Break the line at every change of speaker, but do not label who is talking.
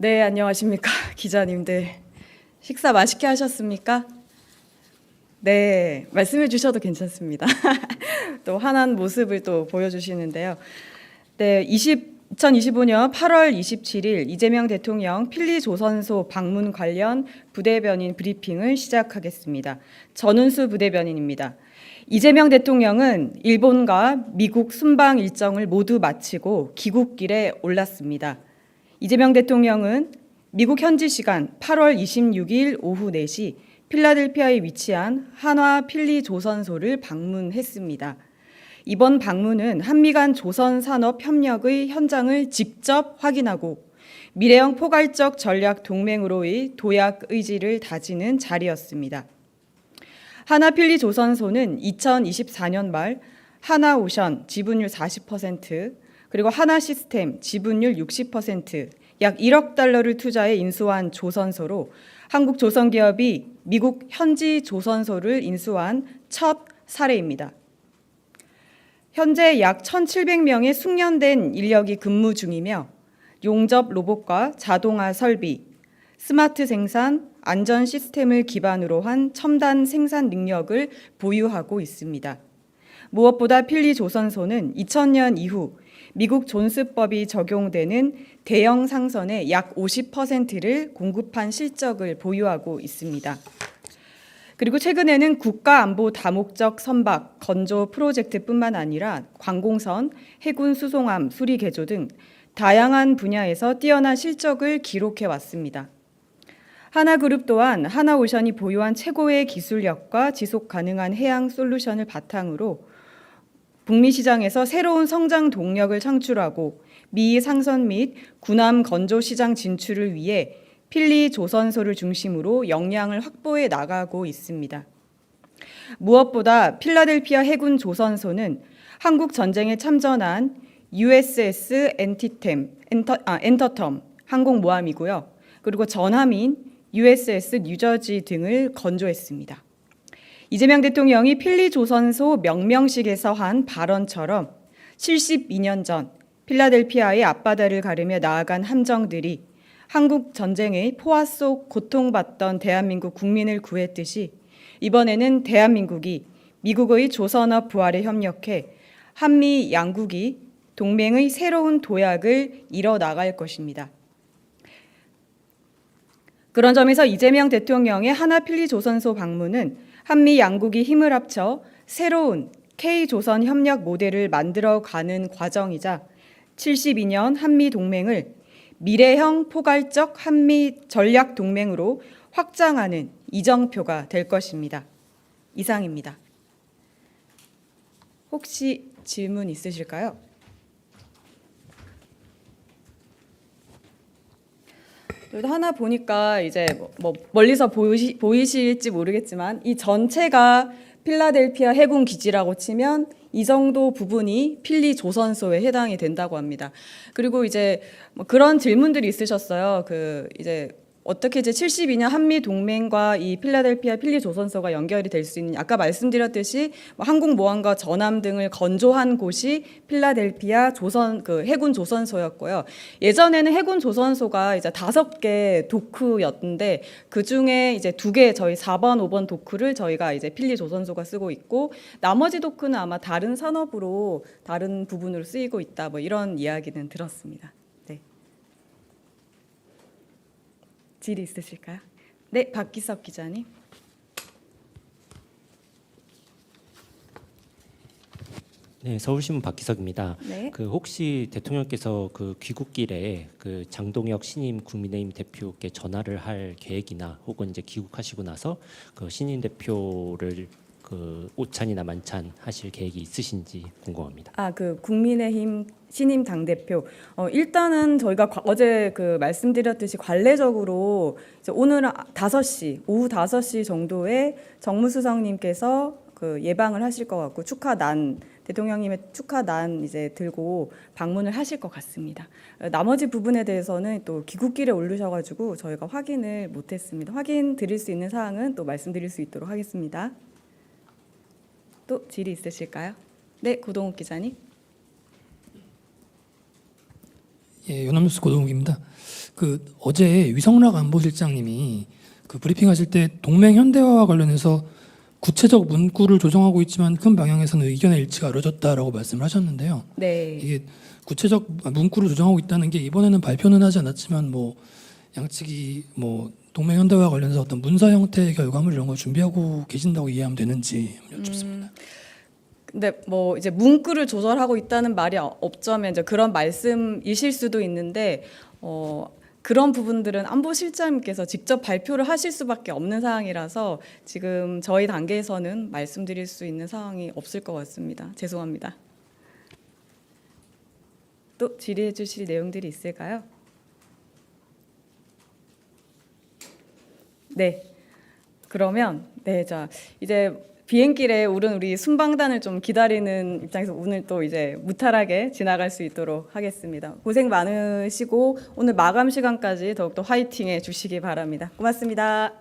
네, 안녕하십니까. 기자님들. 식사 맛있게 하셨습니까? 네, 말씀해 주셔도 괜찮습니다. 또 환한 모습을 또 보여주시는데요. 네, 20, 2025년 8월 27일 이재명 대통령 필리 조선소 방문 관련 부대변인 브리핑을 시작하겠습니다. 전운수 부대변인입니다. 이재명 대통령은 일본과 미국 순방 일정을 모두 마치고 귀국길에 올랐습니다. 이재명 대통령은 미국 현지 시간 8월 26일 오후 4시 필라델피아에 위치한 한화 필리 조선소를 방문했습니다. 이번 방문은 한미 간 조선 산업 협력의 현장을 직접 확인하고 미래형 포괄적 전략 동맹으로의 도약 의지를 다지는 자리였습니다. 하나필리 조선소는 2024년 말 하나오션 지분율 40% 그리고 하나 시스템 지분율 60%약 1억 달러를 투자해 인수한 조선소로 한국 조선 기업이 미국 현지 조선소를 인수한 첫 사례입니다. 현재 약 1,700명의 숙련된 인력이 근무 중이며 용접 로봇과 자동화 설비, 스마트 생산, 안전 시스템을 기반으로 한 첨단 생산 능력을 보유하고 있습니다. 무엇보다 필리 조선소는 2000년 이후 미국 존스법이 적용되는 대형 상선의 약 50%를 공급한 실적을 보유하고 있습니다. 그리고 최근에는 국가 안보 다목적 선박 건조 프로젝트뿐만 아니라 관공선, 해군 수송함 수리 개조 등 다양한 분야에서 뛰어난 실적을 기록해 왔습니다. 하나그룹 또한 하나오션이 보유한 최고의 기술력과 지속 가능한 해양 솔루션을 바탕으로 북미 시장에서 새로운 성장 동력을 창출하고 미 상선 및 군함 건조 시장 진출을 위해 필리 조선소를 중심으로 역량을 확보해 나가고 있습니다. 무엇보다 필라델피아 해군 조선소는 한국 전쟁에 참전한 USS 엔티템 엔터, 아, 엔터텀 항공모함이고요. 그리고 전함인 USS 뉴저지 등을 건조했습니다. 이재명 대통령이 필리 조선소 명명식에서 한 발언처럼 72년 전 필라델피아의 앞바다를 가르며 나아간 함정들이 한국 전쟁의 포화 속 고통받던 대한민국 국민을 구했듯이 이번에는 대한민국이 미국의 조선업 부활에 협력해 한미 양국이 동맹의 새로운 도약을 이뤄 나갈 것입니다. 그런 점에서 이재명 대통령의 하나필리 조선소 방문은 한미 양국이 힘을 합쳐 새로운 K-조선 협력 모델을 만들어 가는 과정이자 72년 한미 동맹을 미래형 포괄적 한미 전략 동맹으로 확장하는 이정표가 될 것입니다. 이상입니다. 혹시 질문 있으실까요? 여기 하나 보니까 이제 뭐- 뭐 멀리서 보이시, 보이실지 모르겠지만 이 전체가 필라델피아 해군 기지라고 치면 이 정도 부분이 필리 조선소에 해당이 된다고 합니다. 그리고 이제 뭐 그런 질문들이 있으셨어요. 그 이제 어떻게 이제 72년 한미 동맹과 이 필라델피아 필리 조선소가 연결이 될 수 있는 아까 말씀드렸듯이 뭐 항공 모함과 전함 등을 건조한 곳이 필라델피아 조선 그 해군 조선소였고요. 예전에는 해군 조선소가 이제 다섯 개 도크였는데 그 중에 이제 두 개 저희 4번, 5번 도크를 저희가 이제 필리 조선소가 쓰고 있고 나머지 도크는 아마 다른 산업으로 다른 부분으로 쓰이고 있다. 뭐 이런 이야기는 들었습니다. 네. 질의 있으실까요? 네, 박기석 기자님.
네, 서울신문 박기석입니다.
네.
그 혹시 대통령께서 그 귀국길에 그 장동혁 신임 국민의힘 대표께 전화를 할 계획이나 혹은 이제 귀국하시고 나서 그 신임 대표를 그 오찬이나 만찬 하실 계획이 있으신지 궁금합니다.
아, 그 국민의힘 신임 당 대표. 어, 일단은 저희가 과- 어제 그 말씀드렸듯이 관례적으로 이제 오늘 5시, 오후 5시 정도에 정무수석님께서 그 예방을 하실 것 같고 축하 난 대통령님의 축하 난 이제 들고 방문을 하실 것 같습니다. 어, 나머지 부분에 대해서는 또 귀국길에 오르셔가지고 저희가 확인을 못했습니다. 확인 드릴 수 있는 사항은 또 말씀드릴 수 있도록 하겠습니다. 또 질의 있으실까요? 네, 고동욱 기자님.
예, 연합뉴스 고동욱입니다. 그 어제 위성락 안보실장님이 그 브리핑하실 때 동맹 현대화와 관련해서 구체적 문구를 조정하고 있지만 큰 방향에서는 의견의 일치가 이루어졌다라고 말씀을 하셨는데요.
네.
이게 구체적 문구를 조정하고 있다는 게 이번에는 발표는 하지 않았지만 뭐 양측이 뭐 동맹 현대화 관련해서 어떤 문서 형태의 결과물 이런 걸 준비하고 계신다고 이해하면 되는지 여쭙습니다.
근데 뭐 이제 문구를 조절하고 있다는 말이 없자면 이제 그런 말씀이실 수도 있는데 어 그런 부분들은 안보실장님께서 직접 발표를 하실 수밖에 없는 상황이라서 지금 저희 단계에서는 말씀드릴 수 있는 상황이 없을 것 같습니다. 죄송합니다. 또 질의해 주실 내용들이 있을까요? 네. 그러면 네, 자 이제 비행길에 오른 우리 순방단을 좀 기다리는 입장에서 오늘 또 이제 무탈하게 지나갈 수 있도록 하겠습니다. 고생 많으시고 오늘 마감 시간까지 더욱더 화이팅 해 주시기 바랍니다. 고맙습니다.